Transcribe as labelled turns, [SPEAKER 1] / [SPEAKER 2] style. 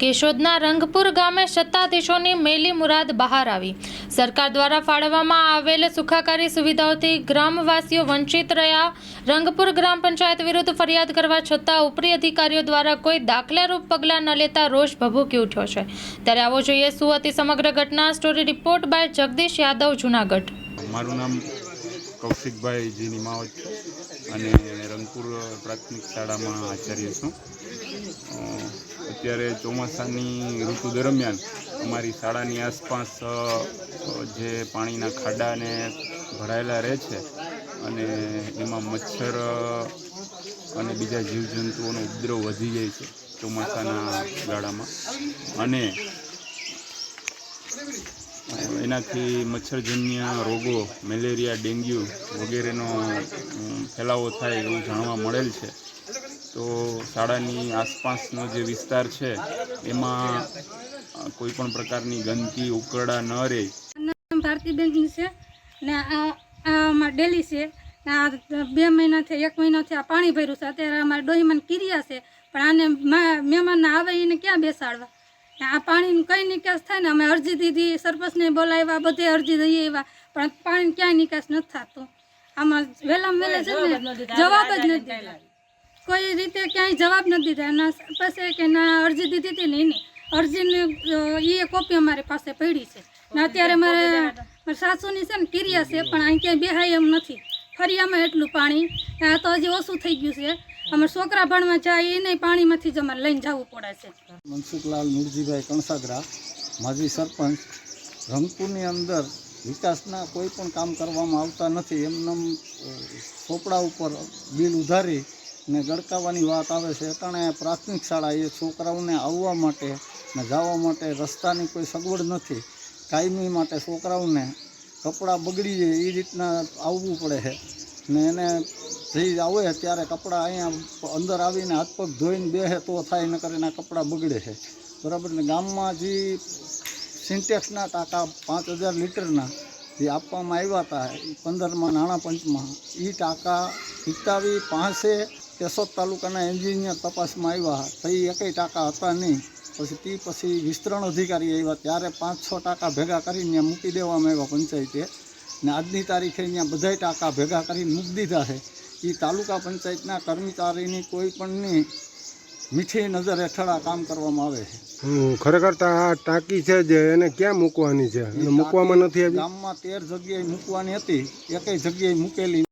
[SPEAKER 1] કેશોદના રંગપુર ગામે સત્તાધીશોની મેલી મુરાદ બહાર આવી. સરકાર દ્વારા ફાળવવામાં આવેલ સુખાકારી સુવિધાઓથી ગ્રામવાસીઓ વંચિત રહ્યા. રંગપુર ગ્રામ પંચાયત વિરુદ્ધ ફરિયાદ કરવા છતાં ઉપરી અધિકારીઓ દ્વારા કોઈ દાખલારૂપ પગલાં ન લેતા રોષ ભભૂકી ઉઠ્યો છે. ત્યારે આવો જોઈએ શું હતી સમગ્ર ઘટના. Story report by Jagdish Yadav, Junagadh.
[SPEAKER 2] મારું નામ કૌશિકભાઈ જી નિમાવત છે. અને રંગપુર પ્રાથમિક શાળામાં આચાર્ય છું. અત્યારે ચોમાસાની ઋતુ દરમિયાન અમારી શાળાની આસપાસ જે પાણીના ખાડાને ભરાયેલા રહે છે અને એમાં મચ્છર અને બીજા જીવજંતુઓનો ઉપદ્રવ વધી જાય છે ચોમાસાના ગાળામાં. અને એનાથી મચ્છરજન્ય રોગો, મેલેરિયા, ડેન્ગ્યુ વગેરેનો ફેલાવો થાય એવું જાણવા મળેલ છે. તો શાળાની આસપાસનો જે વિસ્તાર છે, એમાં કોઈ પણ પ્રકારની ગંદકી, ઉકરડા ન રહે.
[SPEAKER 3] ભારતીબેન છે ને આ આ અમારે ડેલી છે. આ બે મહિનાથી, એક મહિનાથી આ પાણી ભર્યું છે. અત્યારે અમારે ડોહીમાં કિરિયા છે. પણ આને મહેમાન આવે એને ક્યાં બેસાડવા? આ પાણીનું કઈ નિકાસ થાય ને અમે અરજી દીધી સરપંચને બોલાવ્યા બધે અરજી દઈએ એવા પણ પાણી ક્યાંય નિકાસ નથી થતો. આમાં વહેલા વહેલા છે ને જવાબ જ નથી દીધા કોઈ રીતે ક્યાંય જવાબ નથી દીધા. ના સરપંચે કે ના અરજી દીધી હતી ને એની. અરજીની એ કોપી અમારી પાસે પડી છે. ને અત્યારે મારે મારા સાસુની છે ને કિરિયા છે પણ અહીં ક્યાંય બેહાય એમ નથી. ફરી અમે એટલું પાણી. આ તો હજી ઓછું થઈ ગયું છે. અમારા છોકરા ભણવા જાય એને પાણીમાંથી જ અમારે લઈને જવું પડે છે.
[SPEAKER 4] મનસુખલાલ મુરજીભાઈ કણસાગરા માજી સરપંચ રંગપુરની અંદર વિકાસના કોઈ પણ કામ કરવામાં આવતા નથી એમનેમ અ, ચોપડા ઉપર બિલ ઉધારી ને ગડકાવવાની વાત આવે છે. અટાણે પ્રાથમિક શાળા એ છોકરાઓને આવવા માટે ને જવા માટે રસ્તાની કોઈ સગવડ નથી. કાયમી માટે છોકરાઓને કપડાં બગડી જાય એ રીતના આવવું પડે છે. ને એને જઈ આવે ત્યારે કપડાં અહીંયા અંદર આવીને હાથ પગ ધોઈને બેસે તો થાય, નકર એના કપડાં બગડે છે બરાબર ને, ગામમાં જે સિન્ટેક્સના ટાંકા પાંચ હજાર લીટરના જે આપવામાં આવ્યા હતા પંદરમાં નાણાં પંચમાં એ ટાંકા હિતાવી પાસે કેશોદ તાલુકાના એન્જિનિયર તપાસમાં આવ્યા તો એ એકેય ટાંકા હતા નહીં. પછી તે પછી વિસ્તરણ અધિકારી આવ્યા, ત્યારે પાંચ છ ટાંકા ભેગા કરીને મૂકી દેવામાં આવ્યા પંચાયતે. ને આજની તારીખે અહીંયા બધાય ટાંકા ભેગા કરીને મૂકી દીધા છે. એ તાલુકા પંચાયતના કર્મચારીની કોઈ પણની મીઠી નજર હેઠળ આ કામ કરવામાં આવે છે.
[SPEAKER 5] ખરેખર તો આ ટાંકી છે જે એને ક્યાં મૂકવાની છે? મૂકવામાં નથી આવી?
[SPEAKER 4] ગામમાં તેર જગ્યાએ મૂકવાની હતી એકેય જગ્યાએ મૂકેલી